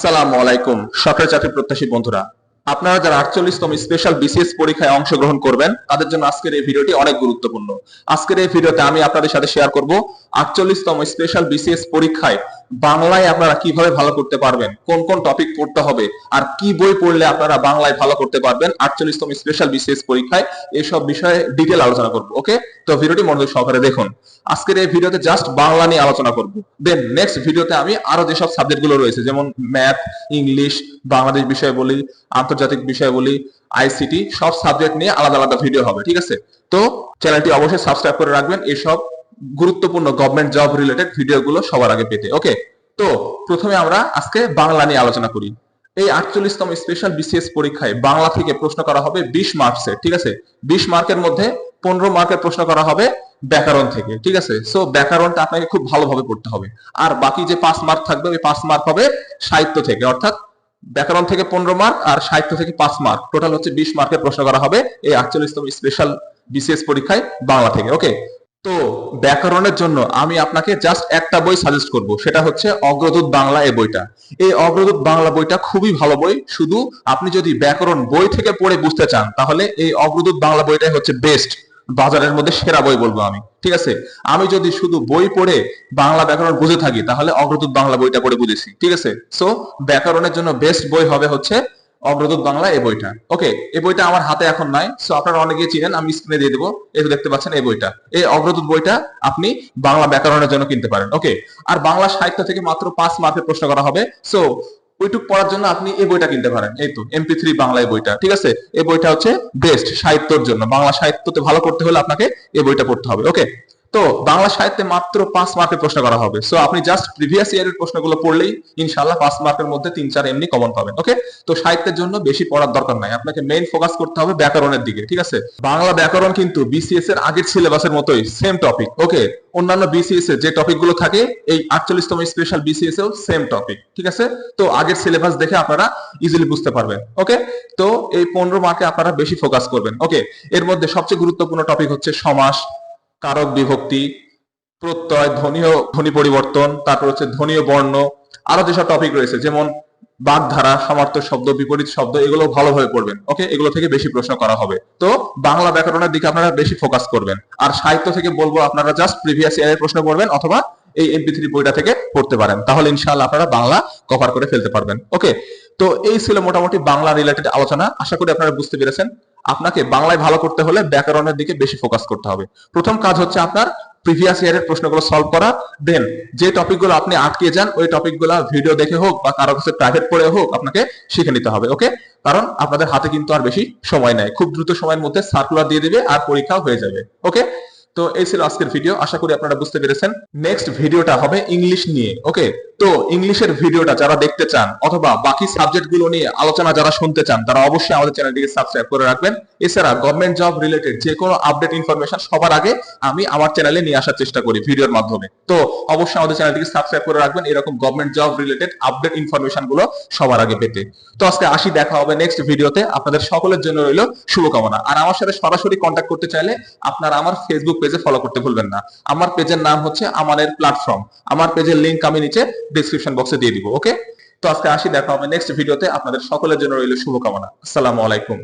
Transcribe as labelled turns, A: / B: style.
A: আসসালামু আলাইকুম, সরকারি চাকরি প্রত্যাশী বন্ধুরা। আপনারা যারা আটচল্লিশতম স্পেশাল বিসিএস পরীক্ষায় অংশগ্রহণ করবেন, তাদের জন্য আজকের এই ভিডিওটি অনেক গুরুত্বপূর্ণ। আজকের এই ভিডিওতে আমি আপনাদের সাথে শেয়ার করব আটচল্লিশতম স্পেশাল বিসিএস পরীক্ষায় বাংলায় আপনারা কীভাবে ভালো করতে পারবেন? কোন কোন টপিক পড়তে হবে? আর কি বই পড়লে আপনারা বাংলায় ভালো করতে পারবেন? আটচল্লিশতম স্পেশাল বিসিএস পরীক্ষায় এসব বিষয়ে ডিটেল আলোচনা করব ওকে তো ভিডিওটি মনোযোগ সহকারে দেখুন। আজকের এই ভিডিওতে জাস্ট বাংলা নিয়ে আলোচনা করব। দেন নেক্সট ভিডিওতে আমি আরও যেসব সাবজেক্টগুলো রয়েছে, যেমন ম্যাথ ইংলিশ বাংলাদেশ বিষয় বলি, আন্তর্জাতিক বিষয় বলি আইসিটি সব সাবজেক্ট নিয়ে আলাদা আলাদা ভিডিও হবে, ঠিক আছে? তো চ্যানেলটি অবশ্যই সাবস্ক্রাইব করে রাখবেন। এসব গুরুত্বপূর্ণ গভর্নমেন্ট জব রিলেটেড ভিডিওগুলো সবার আগে পেতে ওকে তো প্রথমে আমরা আজকে বাংলা নিয়ে আলোচনা করি। এই আটচল্লিশতম স্পেশাল বিসিএস পরীক্ষায় বাংলা থেকে প্রশ্ন করা হবে বিশ মার্কসের ঠিক আছে? বিশ মার্কের মধ্যে পনেরো মার্কের প্রশ্ন করা হবে ব্যাকরণ থেকে, ঠিক আছে? সো ব্যাকরণটা আপনাকে খুব ভালোভাবে পড়তে হবে। আর বাকি যে পাঁচ মার্ক থাকবে, ওই পাঁচ মার্ক হবে সাহিত্য থেকে, অর্থাৎ ব্যাকরণ থেকে পনেরো মার্ক আর সাহিত্য থেকে পাঁচ মার্ক টোটাল হচ্ছে বিশ মার্কের প্রশ্ন করা হবে এই আটচল্লিশতম স্পেশাল বিসিএস পরীক্ষায় বাংলা থেকে ওকে তো ব্যাকরণের জন্য আমি আপনাকে জাস্ট একটা বই সাজেস্ট করব, সেটা হচ্ছে অগ্রদূত বাংলা এই বইটা। এই অগ্রদূত বাংলা বইটা খুবই ভালো বই, শুধু আপনি যদি ব্যাকরণ বই থেকে পড়ে বুঝতে চান, তাহলে এই অগ্রদূত বাংলা বইটাই হচ্ছে বেস্ট বাজারের মধ্যে সেরা বই বলব আমি, ঠিক আছে? আমি যদি শুধু বই পড়ে বাংলা ব্যাকরণ বুঝে থাকি, তাহলে অগ্রদূত বাংলা বইটা পড়ে বুঝেছি, ঠিক আছে? সো ব্যাকরণের জন্য বেস্ট বই হবে হচ্ছে অগ্রদূত বাংলা এই বইটা। ওকে এই বইটা আমার হাতে এখন নাই সো আপনারা অনেকেই চিনেন, আমি স্ক্রিনে দিয়ে দেবো। এই দেখতে পাচ্ছেন এই বইটা। এই অগ্রদূত বইটা আপনি বাংলা ব্যাকরণের জন্য কিনতে পারেন। ওকে আর বাংলা সাহিত্য থেকে মাত্র পাঁচ মার্কের প্রশ্ন করা হবে। সো ওইটুক পড়ার জন্য আপনি এই বইটা কিনতে পারেন। এই তো এমপি থ্রি বাংলা এই বইটা। ঠিক আছে? এই বইটা হচ্ছে বেস্ট সাহিত্যর জন্য। বাংলা সাহিত্যতে ভালো করতে হলে আপনাকে এই বইটা পড়তে হবে। ওকে তো বাংলা সাহিত্যে মাত্র পাঁচ মার্কের প্রশ্ন করা হবে। সো আপনি জাস্ট প্রিভিয়াস ইয়ারের প্রশ্নগুলো পড়লেই ইনশাল্লাহ পাঁচ মার্কের মধ্যে তিন চার এমনি কমন পাবেন ওকে তো সাহিত্যের জন্য বেশি পড়ার দরকার নাই। আপনাকে মেইন ফোকাস করতে হবে ব্যাকরণের দিকে, ঠিক আছে? বাংলা ব্যাকরণ কিন্তু বিসিএস এর আগের সিলেবাসের মতোই সেম টপিক ওকে অন্যান্য বিসিএস এর যে টপিকগুলো থাকে, এই আটচল্লিশতম স্পেশাল বিসিএস এও সেম টপিক ঠিক আছে? তো আগের সিলেবাস দেখে আপনারা ইজিলি বুঝতে পারবেন ওকে তো এই পনেরো মার্কে আপনারা বেশি ফোকাস করবেন ওকে এর মধ্যে সবচেয়ে গুরুত্বপূর্ণ টপিক হচ্ছে সমাস কারক বিভক্তি, প্রত্যয় ধ্বনীয় ধ্বনি পরিবর্তন, তারপর হচ্ছে ধ্বনীয় বর্ণ, আরও যেসব টপিক রয়েছে, যেমন বাগধারা সমার্থক শব্দ, বিপরীত শব্দ, এগুলো ভালোভাবে পড়বেন ওকে এগুলো থেকে বেশি প্রশ্ন করা হবে। তো বাংলা ব্যাকরণের দিকে আপনারা বেশি ফোকাস করবেন, আর সাহিত্য থেকে বলব আপনারা জাস্ট প্রিভিয়াস ইয়ারের প্রশ্ন পড়বেন, অথবা এই এমপি থ্রি বইটা থেকে পড়তে পারেন, তাহলে ইনশাআল্লাহ আপনারা বাংলা কভার করে ফেলতে পারবেন ওকে তো এই ছিল মোটামুটি বাংলা রিলেটেড আলোচনা, আশা করি আপনারা বুঝতে পেরেছেন। আপনাকে বাংলায় ভালো করতে হলে ব্যাকরণের দিকে বেশি ফোকাস করতে হবে। প্রথম কাজ হচ্ছে আপনার প্রিভিয়াস ইয়ারের প্রশ্নগুলো সলভ করা। দেন যে টপিকগুলো আপনি আটকে যান, ওই টপিকগুলো ভিডিও দেখে হোক বা কারও কাছে প্রাইভেট পড়ে হোক, আপনাকে শিখে নিতে হবে ওকে কারণ আপনাদের হাতে কিন্তু আর বেশি সময় নেই। খুব দ্রুত সময়ের মধ্যে সার্কুলার দিয়ে দিবে আর পরীক্ষাও হয়ে যাবে ওকে তো এই ছিল আজকের ভিডিও আশা করি আপনারা বুঝতে পেরেছেন। নেক্সট ভিডিওটা হবে ইংলিশ নিয়ে ওকে তো ইংলিশের ভিডিওটা যারা দেখতে চান অথবা বাকি সাবজেক্টগুলো নিয়ে আলোচনা যারা শুনতে চান, তারা অবশ্যই আমাদের চ্যানেলটিকে সাবস্ক্রাইব করে রাখবেন। এছাড়া গভর্নমেন্ট জব রিলেটেড যে কোনো আপডেট ইনফরমেশন সবার আগে আমি আমার চ্যানেলে নিয়ে আসার চেষ্টা করি ভিডিওর মাধ্যমে। তো অবশ্যই আমাদের চ্যানেলটিকে সাবস্ক্রাইব করে রাখবেন, এরকম গভর্নমেন্ট জব রিলেটেড আপডেট ইনফরমেশনগুলো সবার আগে পেতে। তো আজকে আসি, দেখা হবে নেক্সট ভিডিওতে আপনাদের সকলের জন্য রইল শুভকামনা। আর আমার সাথে সরাসরি কন্ট্যাক্ট করতে চাইলে আপনারা আমার ফেসবুক পেজে ফলো করতে ভুলবেন না। আমার পেজের নাম হচ্ছে আমাদের প্ল্যাটফর্ম আমার পেজের লিংক আমি নিচে ডিসক্রিপশন বক্সে দিয়ে দিব ওকে তো আজকে আসি, দেখা হবে নেক্সট ভিডিওতে আপনাদের সকলের জন্য রইল শুভকামনা। আসসালামু আলাইকুম।